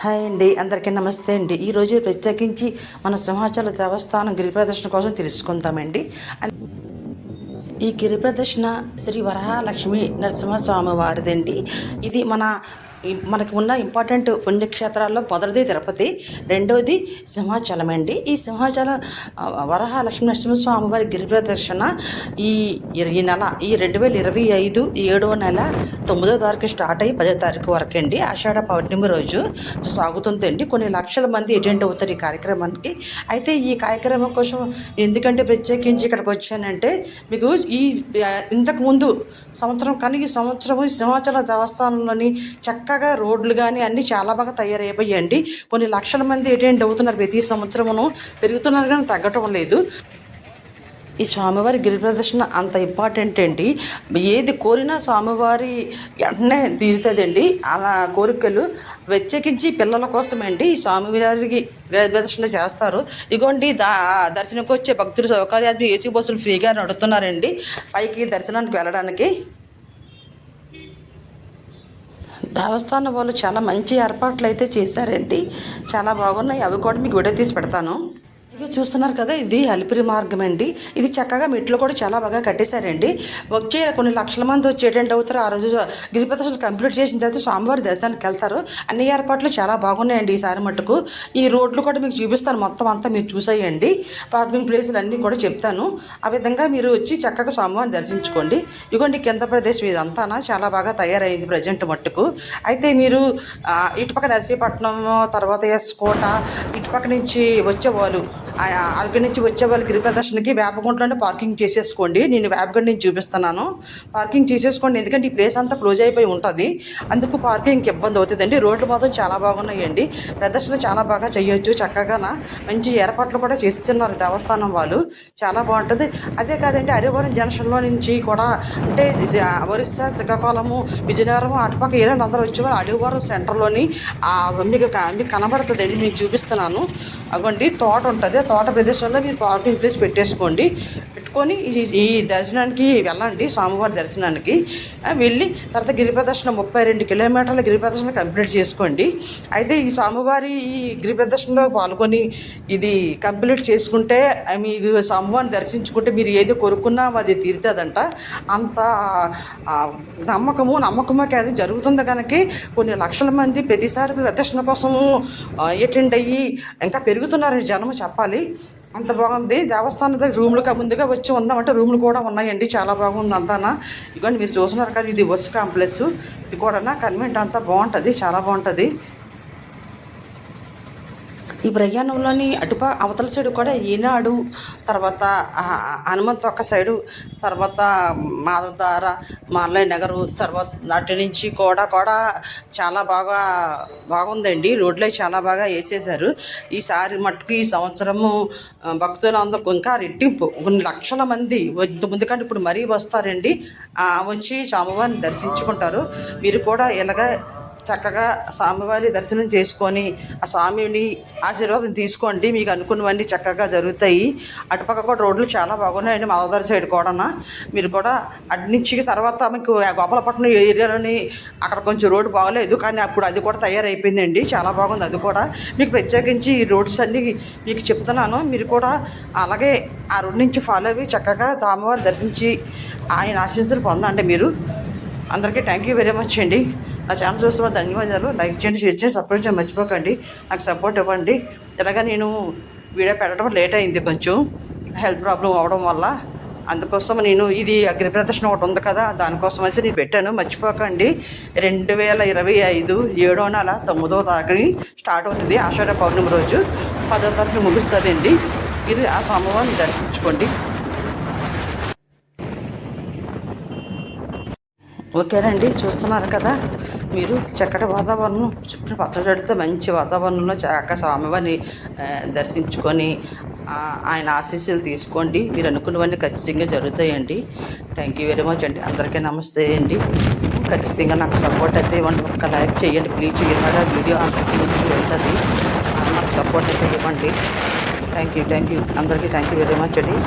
Hi అండి అందరికీ నమస్తే అండి. ఈరోజు ప్రత్యేకించి మన సింహాచల దేవస్థానం గిరి ప్రదర్శన కోసం తెలుసుకుందామండి. ఈ గిరి ప్రదర్శన శ్రీ వరహాలక్ష్మి నరసింహస్వామి వారిదండి. ఇది మన మనకి ఉన్న ఇంపార్టెంట్ పుణ్యక్షేత్రాల్లో మొదటిది తిరుపతి రెండవది సింహాచలం అండి. ఈ సింహాచల వరహ వరహాలక్ష్మి నరసింహస్వామి వారి గిరి ప్రదర్శన ఈ ఈ నెల ఈ రెండు వేల ఇరవై ఐదు ఏడవ నెల తొమ్మిదో తారీఖు స్టార్ట్ అయ్యి పదో తారీఖు వరకు అండి. ఆషాఢ పౌర్ణమి రోజు సాగుతుందండి. కొన్ని లక్షల మంది అటెండ్ అవుతారు ఈ కార్యక్రమానికి. అయితే ఈ కార్యక్రమం కోసం ఎందుకంటే ప్రత్యేకించి ఇక్కడికి వచ్చానంటే మీకు ఈ ఇంతకుముందు సంవత్సరం కానీ ఈ సంవత్సరం సింహాచల దేవస్థానంలోని చక్కగా రోడ్లు కానీ అన్నీ చాలా బాగా తయారైపోయాయండి కొన్ని లక్షల మంది అటెండ్ అవుతున్నారు ప్రతి సంవత్సరమును. పెరుగుతున్నారు కానీ తగ్గటం లేదు. ఈ స్వామివారి గిరి ప్రదర్శన అంత ఇంపార్టెంట్ అండి. ఏది కోరినా స్వామివారి వెంటనే తీరుతుందండి. అలా కోరికలు ప్రత్యేకించి పిల్లల కోసమండి ఈ స్వామివారికి గిరి ప్రదర్శన చేస్తారు. ఇగోండి దా దర్శనంకి వచ్చే భక్తులు సౌకర్యాలు ఏసీ బస్సులు ఫ్రీగా నడుస్తున్నారండి పైకి దర్శనానికి వెళ్ళడానికి. దేవస్థానం వాళ్ళు చాలా మంచి ఏర్పాట్లు అయితే చేశారండి. చాలా బాగున్నాయి. అవి కూడా మీకు వీడియో తీసి పెడతాను. ఇక చూస్తున్నారు కదా ఇది అలిపిరి మార్గం అండి. ఇది చక్కగా మెట్లు కూడా చాలా బాగా కట్టేశారండి. వచ్చే కొన్ని లక్షల మంది వచ్చేటంటే అవుతారు. ఆ రోజు గిరి కంప్లీట్ చేసిన తర్వాత స్వామివారి దర్శనానికి వెళ్తారు. అన్ని ఏర్పాట్లు చాలా బాగున్నాయండి ఈసారి మట్టుకు. ఈ రోడ్లు కూడా మీకు చూపిస్తాను. మొత్తం అంతా మీరు చూసేయండి. పార్కింగ్ ప్లేసులు అన్నీ కూడా చెప్తాను. ఆ విధంగా మీరు వచ్చి చక్కగా స్వామివారిని దర్శించుకోండి. ఇదిగోండి కింద ప్రదేశం ఇదంతానా చాలా బాగా తయారైంది ప్రజెంట్ మట్టుకు. అయితే మీరు ఇటుపక్క నర్సీపట్నం తర్వాత ఎస్ కోట ఇటుపక్క నుంచి వచ్చేవాళ్ళు. ఆ, అక్కడి నుంచి వచ్చే వాళ్ళు గిరిప్రదర్శనకి వేపగుంటలోనే పార్కింగ్ చేసేసుకోండి. నేను వేపగుంట నుంచి చూపిస్తున్నాను. పార్కింగ్ చేసేసుకోండి. ఎందుకంటే ఈ ప్లేస్ అంతా క్లోజ్ అయిపోయి ఉంటుంది. అందుకు పార్కింగ్కి ఇబ్బంది అవుతుందండి. రోడ్లు మాత్రం చాలా బాగున్నాయండి. ప్రదర్శన చాలా బాగా చేయొచ్చు. చక్కగా మంచి ఏర్పాట్లు కూడా చేస్తున్నారు దేవస్థానం వాళ్ళు. చాలా బాగుంటుంది. అదే కాదండి హరివరం జంక్షన్లో నుంచి కూడా అంటే ఒరిస్సా శ్రీకాకుళము విజయనగరం అటుపక్క ఏరియాలు అందరూ వచ్చేవారు అడివారం సెంటర్లోని మీకు మీకు కనబడుతుందండి. మీకు చూపిస్తున్నాను. అగోండి తోట ఉంటుంది. తోట ప్రదేశంలో మీరు పార్కింగ్ ప్లేస్ పెట్టేసుకోండి. పెట్టుకొని ఈ- ఈ దర్శనానికి వెళ్ళండి స్వామివారి దర్శనానికి. వెళ్ళి తర్వాత గిరి ప్రదర్శన ముప్పై రెండు కిలోమీటర్ల గిరి ప్రదర్శన కంప్లీట్ చేసుకోండి. అయితే ఈ స్వామివారి ఈ గిరి ప్రదర్శనలో పాల్గొని ఇది కంప్లీట్ చేసుకుంటే మీకు స్వామివారిని దర్శించుకుంటే మీరు ఏది కోరుకున్నా అది తీరుతుందంట. అంత నమ్మకము నమ్మకమే కాదు జరుగుతుంది కనుక కొన్ని లక్షల మంది ప్రతిసారి ప్రదర్శన కోసము అటెండ్ అయ్యి ఇంకా పెరుగుతున్నారు జనము చెప్పాలి. అంత బాగుంది. దేవస్థానం దగ్గర రూమ్లు ముందుగా వచ్చి ఉందామంటే రూమ్లు కూడా ఉన్నాయండి. చాలా బాగుంది అంతానా. ఇదిగోండి మీరు చూస్తున్నారు కదా ఇది బస్ కాంప్లెక్స్. ఇది కూడా కన్వెంట్ అంతా బాగుంటుంది చాలా బాగుంటుంది. ఈ ప్రయాణంలోని అటుప అవతల సైడు కూడా ఈనాడు తర్వాత హనుమంత హనుమంత్ ఒక్క సైడు తర్వాత మాధవధార మాలయ నగరు తర్వాత అటు నుంచి కూడా కూడా చాలా బాగా బాగుందండి. రోడ్లు చాలా బాగా వేసేసారు ఈసారి మట్టుకు ఈ సంవత్సరము భక్తులందరూ భక్తులు ఇంకా రెట్టింపు. కొన్ని లక్షల మంది ఇంతకుముందు కంటే ఇప్పుడు మరీ వస్తారండి. వచ్చి స్వామివారిని దర్శించుకుంటారు. మీరు కూడా ఇలాగ చక్కగా స్వామివారి దర్శనం చేసుకొని ఆ స్వామిని ఆశీర్వాదం తీసుకోండి మీకు అనుకున్నవన్నీ చక్కగా జరుగుతాయి. అటుపక్క కూడా రోడ్లు చాలా బాగున్నాయండి మాధవదారి సైడ్ కూడా మీరు కూడా అటు నుంచి తర్వాత మీకు గోపాలపట్నం ఏరియాలోని అక్కడ కొంచెం రోడ్డు బాగలేదు కానీ అప్పుడు అది కూడా తయారైపోయిందండి. చాలా బాగుంది అది కూడా. మీకు ప్రత్యేకించి ఈ రోడ్స్ అన్నీ మీకు చెప్తున్నాను. మీరు కూడా అలాగే ఆ రోడ్ నుంచి ఫాలో అయ్యి చక్కగా స్వామివారి దర్శించి ఆయన ఆశీస్సులు పొందండి మీరు. అందరికీ థ్యాంక్ యూ వెరీ మచ్ అండి. నా ఛానల్ చూస్తున్న ధన్యవాదాలు. లైక్ చేయండి షేర్ చేయండి సపోర్ట్ చేయండి మర్చిపోకండి. నాకు సపోర్ట్ ఇవ్వండి. ఇలాగా నేను వీడియో పెట్టడం లేట్ అయింది కొంచెం. హెల్త్ ప్రాబ్లం అవడం వల్ల. అందుకోసం నేను ఇది అగ్ని ప్రదర్శన ఒకటి ఉంది కదా దానికోసం వచ్చి నేను పెట్టాను. మర్చిపోకండి. రెండు వేల ఇరవై ఐదు ఏడో నెల తొమ్మిదో తారీఖుని స్టార్ట్ అవుతుంది ఆషాఢ పౌర్ణమి రోజు. పదో తారీఖు ముగుస్తుందండి. మీరు ఆ స్వామివారిని దర్శించుకోండి. ఓకేనండి చూస్తున్నారు కదా. మీరు చక్కటి వాతావరణం చుట్టూ పచ్చడితో మంచి వాతావరణంలో చక్క స్వామివారిని దర్శించుకొని ఆయన ఆశీస్సులు తీసుకోండి. మీరు అనుకున్నవన్నీ ఖచ్చితంగా జరుగుతాయండి. థ్యాంక్ యూ వెరీ మచ్ అండి. అందరికీ నమస్తే అండి. ఖచ్చితంగా నాకు సపోర్ట్ అయితే ఇవ్వండి. ఒక్క లైక్ చేయండి. ప్లీజ్ ఇలాగా వీడియో అందరికీ ముందుకు వెళ్తుంది. నాకు సపోర్ట్ అయితే ఇవ్వండి. థ్యాంక్ యూ థ్యాంక్ యూ అందరికీ థ్యాంక్ యూ వెరీ మచ్ అండి.